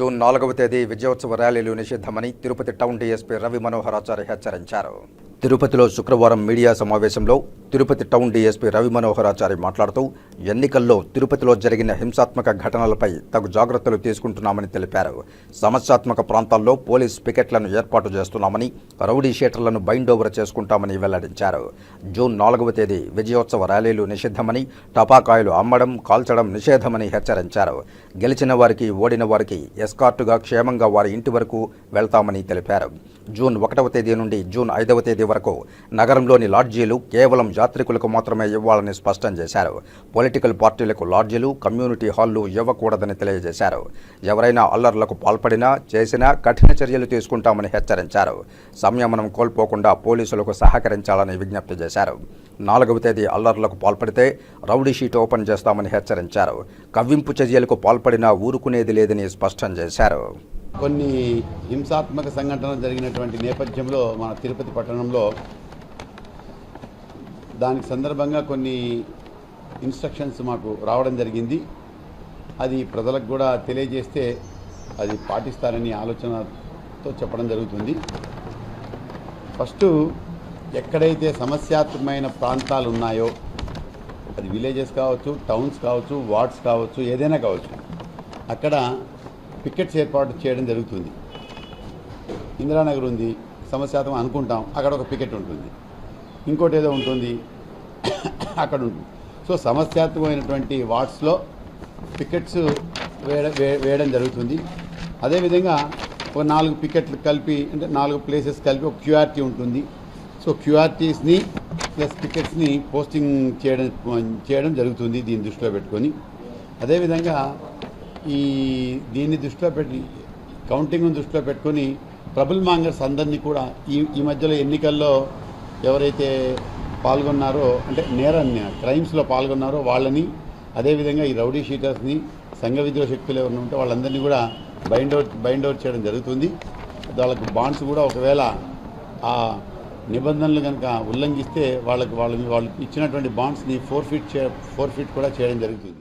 June నాలుగవ తేదీ విజయోత్సవ ర్యాలీలు నిషిద్ధమని తిరుపతి టౌన్ డీఎస్పీ రవి మనోహరాచారి హెచ్చరించారు. తిరుపతిలో శుక్రవారం మీడియా సమావేశంలో తిరుపతి టౌన్ డీఎస్పీ రవి మనోహరాచారి మాట్లాడుతూ ఎన్నికల్లో తిరుపతిలో జరిగిన హింసాత్మక ఘటనలపై తగు జాగ్రత్తలు తీసుకుంటున్నామని తెలిపారు. సమస్యాత్మక ప్రాంతాల్లో పోలీస్ పికెట్లను ఏర్పాటు చేస్తున్నామని రౌడీ షీటర్లను బైండ్ ఓవర్ చేసుకుంటామని వెల్లడించారు. జూన్ నాలుగవ తేదీ విజయోత్సవ ర్యాలీలు నిషిద్ధమని టపాకాయలు అమ్మడం కాల్చడం నిషేధమని హెచ్చరించారు. గెలిచిన వారికి ఓడిన వారికి ఎస్కార్టుగా క్షేమంగా వారి ఇంటి వరకు వెళ్తామని తెలిపారు. జూన్ ఒకటవ తేదీ నుండి జూన్ ఐదవ తేదీ వరకు నగరంలోని లాడ్జీలు కేవలం యాత్రికులకు మాత్రమే ఇవ్వాలని స్పష్టం చేశారు. పొలిటికల్ పార్టీలకు లాడ్జీలు కమ్యూనిటీ హాళ్ళు ఇవ్వకూడదని తెలియజేశారు. ఎవరైనా అల్లర్లకు పాల్పడినా చేసినా కఠిన చర్యలు తీసుకుంటామని హెచ్చరించారు. సంయమనం కోల్పోకుండా పోలీసులకు సహకరించాలని విజ్ఞప్తి చేశారు. నాలుగవ తేదీ అల్లర్లకు పాల్పడితే రౌడీ షీట్ ఓపెన్ చేస్తామని హెచ్చరించారు. కవ్వింపు చర్యలకు పాల్పడినా ఊరుకునేది లేదని స్పష్టం చేశారు. కొన్ని హింసాత్మక సంఘటనలు జరిగినటువంటి నేపథ్యంలో మన తిరుపతి పట్టణంలో దానికి సందర్భంగా కొన్ని ఇన్స్ట్రక్షన్స్ మాకు రావడం జరిగింది. అది ప్రజలకు కూడా తెలియజేస్తే అది పాటిస్తారని ఆలోచనతో చెప్పడం జరుగుతుంది. ఫస్ట్ ఎక్కడైతే సమస్యాత్మకమైన ప్రాంతాలు ఉన్నాయో అది విలేజెస్ కావచ్చు టౌన్స్ కావచ్చు వార్డ్స్ కావచ్చు ఏదైనా కావచ్చు అక్కడ పికెట్స్ ఏర్పాటు చేయడం జరుగుతుంది. ఇందిరానగర్ ఉంది సమస్యాత్మకం అనుకుంటాం అక్కడ ఒక పికెట్ ఉంటుంది. ఇంకోటి ఏదో ఉంటుంది. అక్కడ ఉంటుంది సో సమస్యాత్మకమైనటువంటి వార్డ్స్లో పికెట్స్ వేయడం వేయడం జరుగుతుంది. అదేవిధంగా ఒక నాలుగు పికెట్లు కలిపి అంటే నాలుగు ప్లేసెస్ కలిపి ఒక క్యూఆర్టీ ఉంటుంది. సో క్యూఆర్టీస్ని ప్లస్ పికెట్స్ని పోస్టింగ్ చేయడం చేయడం జరుగుతుంది దీన్ని దృష్టిలో పెట్టుకొని. అదేవిధంగా ఈ దీన్ని దృష్టిలో పెట్టి కౌంటింగ్ను దృష్టిలో పెట్టుకొని ట్రబుల్ మాంగర్స్ అందరినీ కూడా ఈ ఈ మధ్యలో ఎన్నికల్లో ఎవరైతే పాల్గొన్నారో అంటే నేర క్రైమ్స్లో పాల్గొన్నారో వాళ్ళని అదేవిధంగా ఈ రౌడీ షీటర్స్ని సంఘ విద్రోహ శక్తులు ఎవరైనా ఉంటే వాళ్ళందరినీ కూడా బైండ్ అవుట్ బైండ్ అవుట్ చేయడం జరుగుతుంది. వాళ్ళకు బాండ్స్ కూడా ఒకవేళ ఆ నిబంధనలు కనుక ఉల్లంఘిస్తే వాళ్ళకి వాళ్ళు వాళ్ళు ఇచ్చినటువంటి బాండ్స్ని ఫోర్ ఫీట్ చే ఫోర్ ఫీట్ కూడా చేయడం జరుగుతుంది.